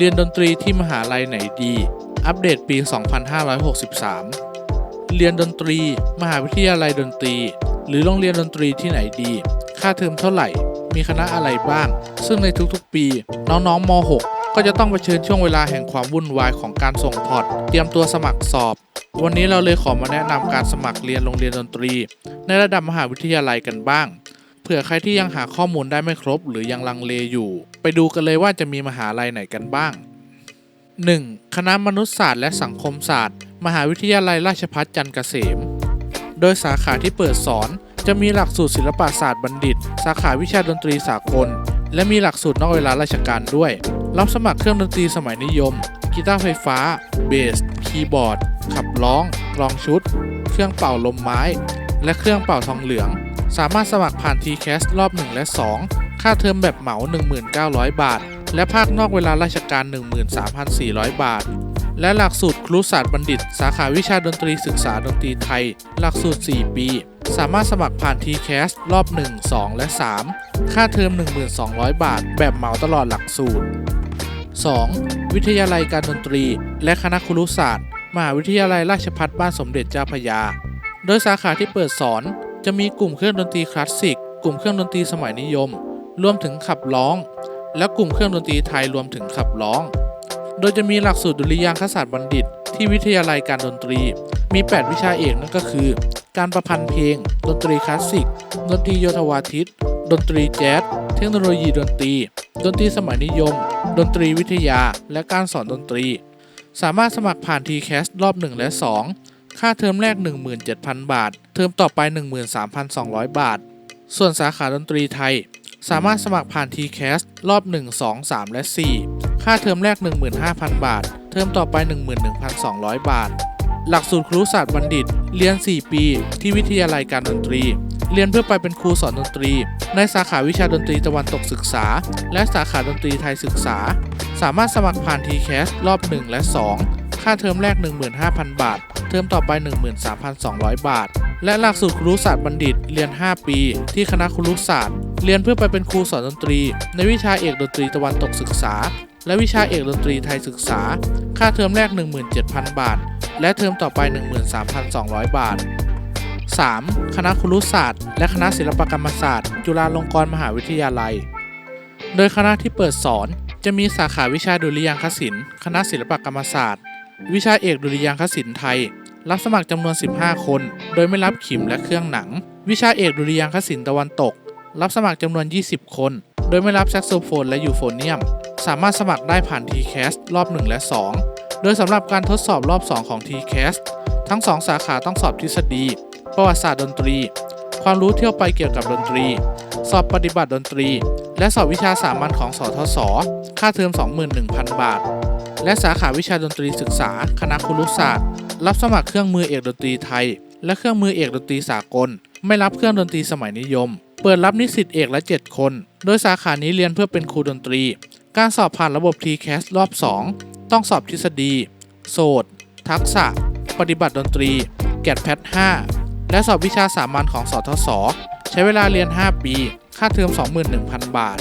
เรียนดนตรีที่มหาลัยไหนดี อัปเดตปี 2563 เรียนดนตรี มหาวิทยาลัยดนตรี หรือโรงเรียนดนตรีที่ไหนดี ค่าเทอมเท่าไหร่ มีคณะอะไรบ้าง ซึ่งในทุกๆปี น้องๆม .6 ก็จะต้องเผชิญช่วงเวลาแห่งความวุ่นวายของการส่งพอร์ต เตรียมตัวสมัครสอบ วันนี้เราเลยขอมาแนะนำการสมัครเรียนโรงเรียนดนตรี ในระดับมหาวิทยาลัยกันบ้าง เผื่อใครที่ยังหาข้อมูลได้ไม่ครบ หรือยังลังเลอยู่ ไปดูกันเลยว่าจะมีมหาลัยไหนกันบ้าง 1. คณะมนุษยศาสตร์และสังคมศาสตร์ มหาวิทยาลัยราชภัฏจันทร์เกษม โดยสาขาที่เปิดสอน จะมีหลักสูตรศิลปศาสตร์บัณฑิต สาขาวิชาดนตรีสากล และมีหลักสูตรนอกเวลาราชการด้วย รับสมัครเครื่องดนตรีสมัยนิยม กีตาร์ไฟฟ้า เบส คีย์บอร์ด ขับร้อง กลองชุด เครื่องเป่าลมไม้ และเครื่องเป่าทองเหลือง สามารถสมัครผ่าน TCAS รอบ 1 และ 2 ค่าเทอมแบบเหมา 1,900 บาท และภาคนอกเวลาราชการ 13,400 บาท และหลักสูตรครุศาสตร์บัณฑิต สาขาวิชาดนตรีศึกษาดนตรีไทย หลักสูตร 4 ปี สามารถสมัครผ่าน TCAS รอบ 1 2 และ 3 ค่าเทอม 12,000บาท แบบเหมาตลอดหลักสูตร 2. วิทยาลัยการดนตรี และคณะครุศาสตร์ มหาวิทยาลัยราชภัฏบ้านสมเด็จเจ้าพระยา โดยสาขาที่เปิดสอน จะมีกลุ่มเครื่องดนตรีคลาสสิก กลุ่มเครื่องดนตรีสมัยนิยม รวมถึงขับร้อง และกลุ่มเครื่องดนตรีไทยรวมถึงขับร้อง โดยจะมีหลักสูตรดุริยางคศาสตร์บัณฑิต ที่วิทยาลัยการดนตรี มี 8 วิชาเอกนั่นก็คือ การประพันธ์เพลง ดนตรีคลาสสิก ดนตรีโยธวาทิต ดนตรีแจ๊ส เทคโนโลยีดนตรี ดนตรีสมัยนิยม ดนตรีวิทยา และการสอนดนตรี สามารถสมัครผ่าน TCAS รอบ 1 และ 2 ค่าเทอมแรก 17,000 บาท เทอมต่อไป 13,200 บาท ส่วนสาขาดนตรีไทย สามารถสมัครผ่าน TCAS รอบ 1 2 3 และ 4 ค่าเทอมแรก 15,000 บาท เทอมต่อไป 11,200 บาท หลักสูตรครุศาสตร์บัณฑิต เรียน 4 ปี ที่วิทยาลัยการดนตรี เรียนเพื่อไปเป็นครูสอนดนตรี ในสาขาวิชาดนตรีตะวันตกศึกษา และสาขาดนตรีไทยศึกษา สามารถสมัครผ่าน TCAS รอบ 1 และ 2 ค่าเทอมแรก 15,000 บาท เทอมต่อไป 13,200 บาท และหลักสูตรครุศาสตร์บัณฑิตเรียน 5 ปี ที่คณะครุศาสตร์ เรียนเพื่อไปเป็นครูสอนดนตรี ในวิชาเอกดนตรีตะวันตกศึกษา และวิชาเอกดนตรีไทยศึกษา ค่าเทอมแรก 17,000 บาท และเทอมต่อไป 13,200 บาท 3. คณะครุศาสตร์ และคณะศิลปกรรมศาสตร์ จุฬาลงกรณ์มหาวิทยาลัย โดยคณะที่เปิดสอนจะมีสาขาวิชาดุริยางคศิลป์ คณะศิลปกรรมศาสตร์ วิชาเอกดุริยางคศิลป์ไทย รับสมัครจำนวน 15 คน โดยไม่รับขิมและเครื่องหนัง วิชาเอกดุริยางคศิลป์ตะวันตก รับสมัครจำนวน 20 คน โดยไม่รับแซกโซโฟนและยูโฟเนียม สามารถสมัครได้ผ่าน TCAS รอบ 1 และ 2 โดยสำหรับการทดสอบรอบ 2 ของ TCAS ทั้ง 2 สาขาต้องสอบทฤษฎี ประวัติศาสตร์ดนตรี ความรู้เที่ยวไปเกี่ยวกับดนตรี สอบปฏิบัติดนตรี และสอบวิชาสามัญของสทศค่าเทอม 21,000 บาท และสาขาวิชาดนตรีศึกษา คณะครุศาสตร์ รับสมัครเครื่องมือเอกดนตรีไทย และเครื่องมือเอกดนตรีสากล ไม่รับเครื่องดนตรีสมัยนิยม เปิดรับนิสิตเอกละ 7 คน โดยสาขานี้เรียนเพื่อเป็นครูดนตรี การสอบผ่านระบบ TCAS รอบ 2 ต้องสอบทฤษฎี โสตทักษะ ปฏิบัติดนตรี แกดแพท 5 และสอบวิชาสามัญของสทศ ใช้เวลาเรียน 5 ปี ค่าเทอม 21,000 บาท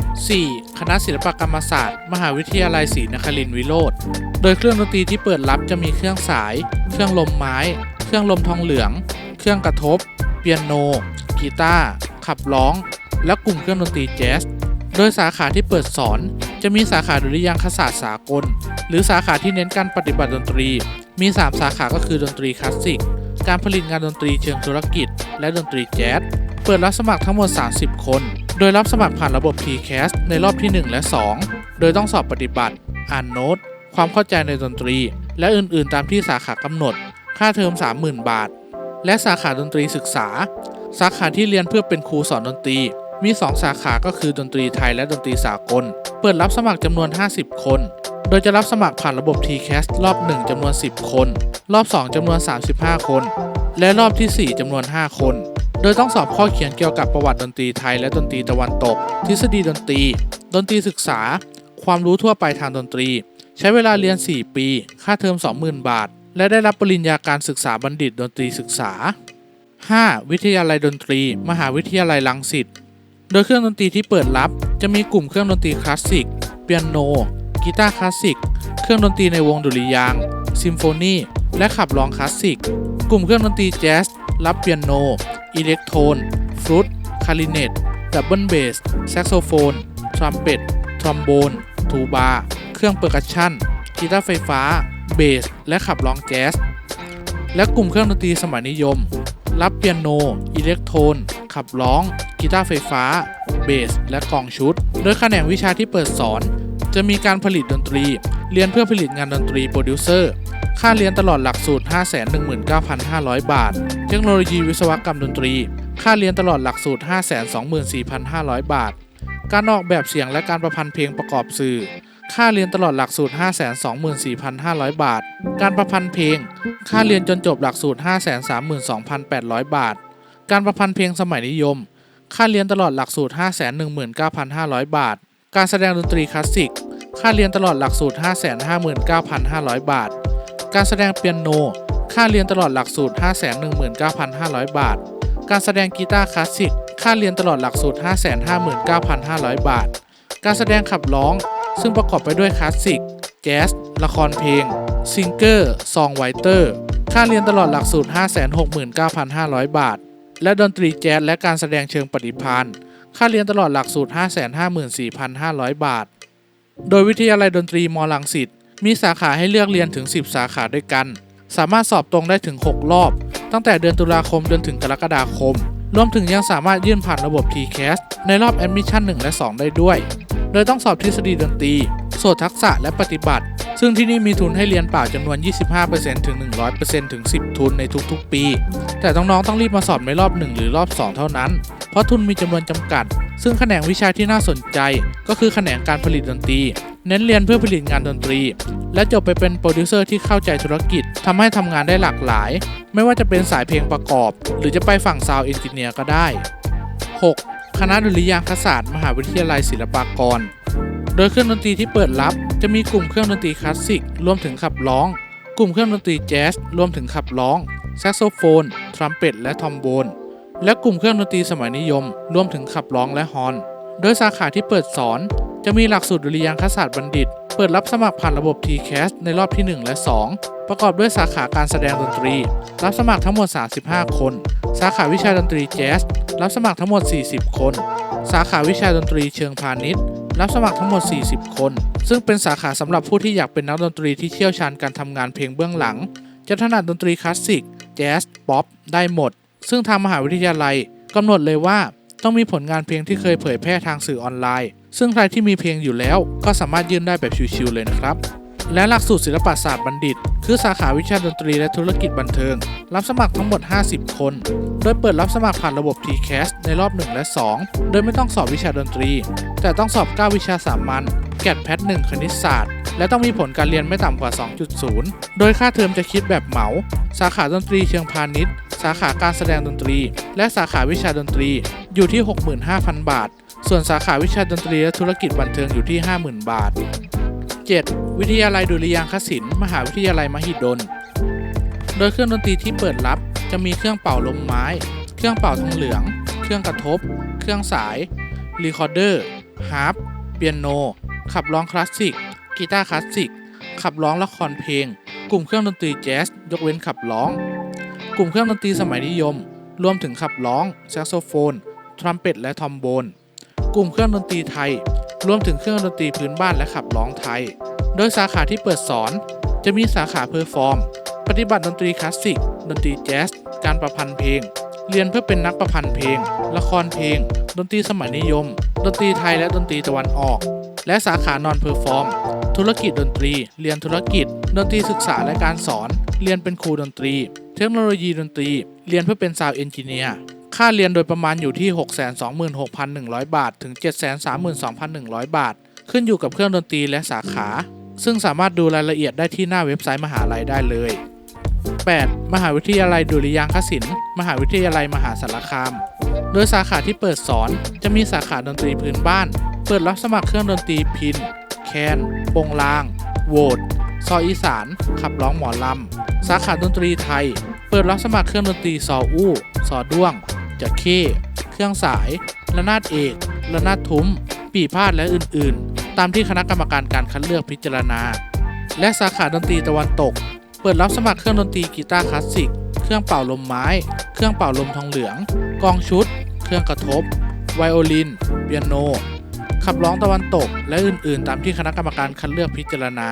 4. คณะศิลปกรรมศาสตร์ มหาวิทยาลัยศรีนครินทรวิโรธโดยเครื่องดนตรีที่เปิดรับจะมีเครื่องสาย เครื่องลมไม้ เครื่องลมทองเหลือง เครื่องกระทบ เปียโน กีตาร์ ขับร้อง และกลุ่มเครื่องดนตรีแจ๊ส โดยสาขาที่เปิดสอน จะมีสาขาดุริยางคศาสตร์สากล หรือสาขาที่เน้นการปฏิบัติดนตรี มี 3 สาขาก็คือดนตรีคลาสสิก การผลิตงานดนตรีเชิงธุรกิจ และดนตรีแจ๊สเปิดรับสมัครทั้งหมด 30 คน โดยรับสมัครผ่านระบบ TCAS ในรอบที่ 1 และ 2 โดยต้องสอบปฏิบัติ อ่านโน้ต ความเข้าใจในดนตรี และอื่นๆ ตามที่สาขากำหนด ค่าเทอม 30,000 บาท และสาขาดนตรีศึกษา สาขาที่เรียนเพื่อเป็นครูสอนดนตรี มี 2 สาขาก็คือดนตรีไทยและดนตรีสากล เปิดรับสมัครจำนวน 50 คน โดยจะรับสมัครผ่านระบบ TCAS รอบ 1จำนวน 10 คน รอบ 2จำนวน 35 คน และรอบทีสี่ 4จำนวน 5 คน โดยต้องสอบข้อเขียนเกี่ยวกับประวัติดนตรีไทยและดนตรีตะวันตก ทฤษฎีดนตรี ดนตรีศึกษา ความรู้ทั่วไปทางดนตรี ใช้เวลาเรียน 4 ปี ค่าเทอม 20,000 บาท และได้รับปริญญาการศึกษาบัณฑิตดนตรีศึกษา 5. วิทยาลัยดนตรี มหาวิทยาลัยรังสิต โดยเครื่องดนตรีที่เปิดรับ จะมีกลุ่มเครื่องดนตรีคลาสสิก เปียโน กีตาร์คลาสสิก เครื่องดนตรีในวงดุริยางซิมโฟนีและขับร้องคลาสสิก กลุ่มเครื่องดนตรีแจ๊สรับเปียโน อิเล็กโทนฟลุตคาริเนตดับเบิลเบส แซกโซโฟน ทรัมเป็ต ทรอมโบน ทูบา เครื่องเปอร์คัชชันกีตาร์ไฟฟ้า เบส และขับร้องแจ๊ส และกลุ่มเครื่องดนตรีสมัยนิยม รับเปียโน อิเล็กโทนขับร้อง กีตาร์ไฟฟ้า เบส และกองชุด โดยแขนงวิชาที่เปิดสอน จะมีการผลิตดนตรี เรียนเพื่อผลิตงานดนตรีโปรดิวเซอร์ ค่าเรียนตลอดหลักสูตร 519,500 บาท เทคโนโลยีวิศวกรรมดนตรี ค่าเรียนตลอดหลักสูตร 524,500 บาท การออกแบบเสียงและการประพันธ์เพลงประกอบสื่อ ค่าเรียนตลอดหลักสูตร 524,500 บาท การประพันธ์เพลง ค่าเรียนจนจบหลักสูตร 532,800 บาท การประพันธ์เพลงสมัยนิยม ค่าเรียนตลอดหลักสูตร 519,500 บาท การแสดงดนตรีคลาสสิก ค่าเรียนตลอดหลักสูตร 559,500 บาท การแสดงเปียโน ค่าเรียนตลอดหลักสูตร 519,500 บาท การแสดงกีตาร์คลาสสิก ค่าเรียนตลอดหลักสูตร 559,500 บาท การแสดงขับร้อง ซึ่งประกอบไปด้วยคลาสสิก แจ๊ส ละครเพลง ซิงเกอร์ ซองไวเตอร์ ค่าเรียนตลอดหลักสูตร 569,500 บาท และดนตรีแจ๊สและการแสดงเชิงปฏิภาณ ค่าเรียนตลอดหลักสูตร 554,500 บาท โดยวิทยาลัยดนตรีมอลังสิตมีสาขาให้เลือกเรียนถึง 10 สาขาด้วยกัน สามารถสอบตรงได้ถึง 6 รอบ ตั้งแต่เดือนตุลาคมจนถึงกรกฎาคม รวมถึงยังสามารถยื่นผ่านระบบ TCAS ในรอบ Admission 1 และ 2 ได้ด้วย โดยต้องสอบทฤษฎีดนตรี โสตทักษะและปฏิบัติ ซึ่งที่นี่มีทุนให้เรียนเปล่าจำนวน 25%ถึง 100%ถึง 10 ทุนในทุกๆ ปี แต่น้องๆต้องรีบมาสอบในรอบ 1 หรือรอบ 2 เท่านั้น เพราะทุนมีจำนวนจำกัด ซึ่งแขนงวิชาที่น่าสนใจ ก็คือแขนงการผลิตดนตรี เน้นเรียนเพื่อผลิตงานดนตรี และจบไปเป็นโปรดิวเซอร์ที่เข้าใจธุรกิจทำให้ทำงานได้หลากหลาย ไม่ว่าจะเป็นสายเพลงประกอบ หรือจะไปฝั่งซาวด์เอนจิเนียร์ก็ได้ 6. คณะดุริยางคศาสตร์ มหาวิทยาลัยศิลปากร โดยเครื่องดนตรีที่เปิดรับ จะมีกลุ่มเครื่องดนตรีคลาสสิกรวมถึงขับร้อง กลุ่มเครื่องดนตรีแจ๊สรวมถึงขับร้อง แซกโซโฟน ทรัมเป็ต และทอมโบน และกลุ่มเครื่องดนตรีสมัยนิยม รวมถึงขับร้องและฮอน โดยสาขาที่เปิดสอน จะมีหลักสูตรดุริยางคศาสตร์บัณฑิต เปิดรับสมัครผ่านระบบ TCAS ในรอบที่ 1 และ 2 ประกอบด้วยสาขาการแสดงดนตรี รับสมัครทั้งหมด 35 คน สาขาวิชาดนตรีแจ๊สรับสมัครทั้งหมด 40 คน สาขาวิชาดนตรีเชิงพาณิชย์ รับสมัครทั้งหมด 40 คน ซึ่งเป็นสาขาสำหรับผู้ที่อยากเป็นนักดนตรีที่เชี่ยวชาญการทำงานเพลงเบื้องหลัง จะถนัดดนตรีคลาสสิก แจ๊ส ป๊อป ได้หมด ซึ่งทางมหาวิทยาลัยกำหนดเลยว่าต้องมีผลงานเพลงที่เคยเผยแพร่ทางสื่อออนไลน์ ซึ่งใครที่มีเพลงอยู่แล้วก็สามารถยื่นได้แบบชิวๆเลยนะครับ และหลักสูตรศิลปศาสตร์บัณฑิต คือสาขาวิชาดนตรีและธุรกิจบันเทิง รับสมัครทั้งหมด 50 คน โดยเปิดรับสมัครผ่านระบบ TCAS ในรอบ 1 และ 2 โดยไม่ต้องสอบวิชาดนตรี แต่ต้องสอบ 9 วิชาสามัญแกดแพท1คณิตศาสตร์ และต้องมีผลการเรียนไม่ต่ำกว่า 2.0 โดยค่าเทอมจะคิดแบบเหมา สาขาดนตรีเชิงพาณิชย์ สาขาการแสดงดนตรี และสาขาวิชาดนตรีอยู่ที่ 65,000 บาท ส่วนสาขาวิชาดนตรีและธุรกิจบันเทิงอยู่ที่ 50,000 บาท 7. วิทยาลัยดุริยางคศิลป์มหาวิทยาลัยมหิดล โดยเครื่องดนตรีที่เปิดรับจะมีเครื่องเป่าลมไม้ เครื่องเป่าทองเหลือง เครื่องกระทบ เครื่องสาย รีคอร์เดอร์ ฮาร์ป เปียโน ขับร้องคลาสสิก กีตาร์คลาสสิก ขับร้องละครเพลง กลุ่มเครื่องดนตรีแจ๊ส ยกเว้นขับร้อง กลุ่มเครื่องดนตรีสมัยนิยม รวมถึงขับร้อง แซกโซโฟน ทรัมเป็ต และทอมโบน กลุ่มเครื่องดนตรีไทย รวมถึงเครื่องดนตรีพื้นบ้านและขับร้องไทย โดยสาขาที่เปิดสอน จะมีสาขาเพอร์ฟอร์ม ปฏิบัติดนตรีคลาสสิก ดนตรีแจ๊ส การประพันธ์เพลง เรียนเพื่อเป็นนักประพันธ์เพลง ละครเพลง ดนตรีสมัยนิยม ดนตรีไทยและดนตรีตะวันออก และสาขานอนเพอร์ฟอร์ม ธุรกิจดนตรี เรียนธุรกิจ ดนตรีศึกษาและการสอน เรียนเป็นครูดนตรี เทคโนโลยีดนตรี เรียนเพื่อเป็นซาวเอนจิเนียร์ ค่าเรียนโดยประมาณอยู่ที่ 626,100 บาท ถึง 732,100 บาท ขึ้นอยู่กับเครื่องดนตรีและสาขา ซึ่งสามารถดูรายละเอียดได้ที่หน้าเว็บไซต์มหาลัยได้เลย 8. มหาวิทยาลัยดุริยางคศิลป์ มหาวิทยาลัยมหาสารคาม โดยสาขาที่เปิดสอนจะมีสาขาดนตรีพื้นบ้าน เปิดรับสมัครเครื่องดนตรีพิน แคน ปงลาง โวดซออีสาน ขับร้องหมอลำ สาขาดนตรีไทย เปิดรับสมัครเครื่องดนตรีซออู้ ซอด้วง จะเข้ เครื่องสาย ระนาดเอก ระนาดทุ้ม ปีพาดและอื่นๆ ตามที่คณะกรรมการการคัดเลือกพิจารณา และสาขาดนตรีตะวันตก เปิดรับสมัครเครื่องดนตรีกีตาร์คลาสสิก เครื่องเป่าลมไม้ เครื่องเป่าลมทองเหลือง กองชุด เครื่องกระทบ ไวโอลิน เปียโน ขับร้องตะวันตก และอื่นๆ ตามที่คณะกรรมการคัดเลือกพิจารณา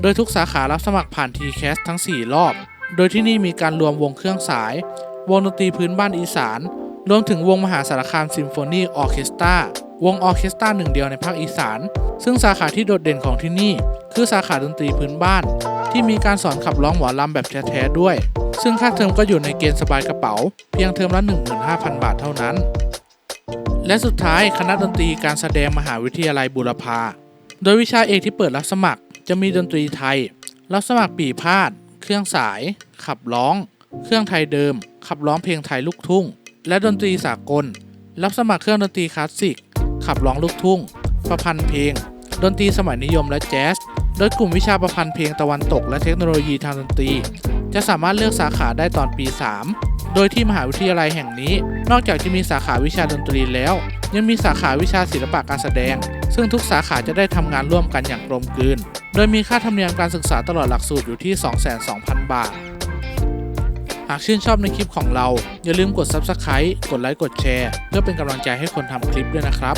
โดยทุกสาขารับสมัครผ่าน TCAS ทั้ง 4 รอบ โดยที่นี่มีการรวมวงเครื่องสาย วงดนตรีพื้นบ้านอีสาน รวมถึงวงมหาสารคามซิมโฟนีออเคสตราวงออเคสตราหนึ่งเดียวในภาคอีสาน ซึ่งสาขาที่โดดเด่นของที่นี่ คือสาขาดนตรีพื้นบ้าน ที่มีการสอนขับร้องหมอลำแบบแท้ๆด้วย ซึ่งค่าเทอมก็อยู่ในเกณฑ์สบายกระเป๋า เพียงเทอมละ 15,000 บาทเท่านั้น และสุดท้ายคณะดนตรีการแสดงมหาวิทยาลัยบูรพาโดยวิชาเอกที่เปิดรับสมัคร จะมีดนตรีไทย รับสมัครปีพาด เครื่องสาย ขับร้อง เครื่องไทยเดิม ขับร้องเพลงไทยลูกทุ่ง และดนตรีสากล รับสมัครเครื่องดนตรีคลาสสิก ขับร้องลูกทุ่ง ประพันธ์เพลง ดนตรีสมัยนิยมและแจ๊ส โดยกลุ่มวิชาประพันธ์เพลงตะวันตก และเทคโนโลยีทางดนตรี จะสามารถเลือกสาขาได้ตอนปี 3 โดยที่มหาวิทยาลัยแห่งนี้ นอกจากจะมีสาขาวิชาดนตรีแล้ว ยังมีสาขาวิชาศิลปะการแสดง ซึ่งทุกสาขาจะได้ทำงานร่วมกันอย่างกลมกลืน โดยมีค่าธรรมเนียมการศึกษาตลอดหลักสูตรอยู่ที่ 22,000 บาท หากชื่นชอบในคลิปของเรา อย่าลืมกด Subscribe กดไลค์กดแชร์ เพื่อเป็นกำลังใจให้คนทำคลิปด้วยนะครับ